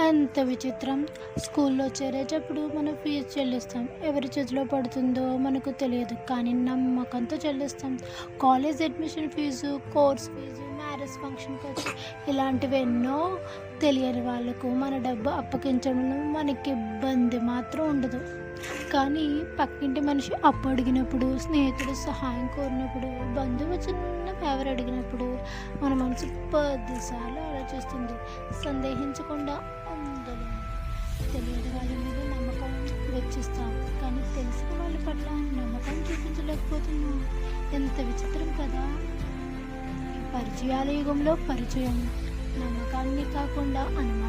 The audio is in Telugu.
ఎంత విచిత్రం. స్కూల్లో చేరేటప్పుడు మనం ఫీజు చెల్లిస్తాం. ఎవరి చేతిలో పడుతుందో మనకు తెలియదు. కానీ నమ్మకంతో చెల్లిస్తాం. College admission fee course fee marriage function ఖర్చు ఇలాంటివి ఎన్నో తెలియని వాళ్ళకు మన డబ్బు అప్పగించడంలో మనకి ఇబ్బంది మాత్రం ఉండదు. కానీ పక్కింటి మనిషి అప్పు అడిగినప్పుడు స్నేహితుడు సహాయం కోరినప్పుడు బంధువు చిన్న ఫేవర్ అడిగినప్పుడు మన మనసు పదిసార్లు ఆలోచిస్తుంది. సందేహించకుండా తెలియని వాళ్ళ మీద నమ్మకం వెచ్చిస్తాం కానీ తెలిసిన వాళ్ళ పట్ల నమ్మకం చూపించలేకపోతున్నాం. ఎంత విచిత్రం కదా. పరిచయాల యుగంలో పరిచయం నమ్మకాన్ని కాకుండా అనుమానం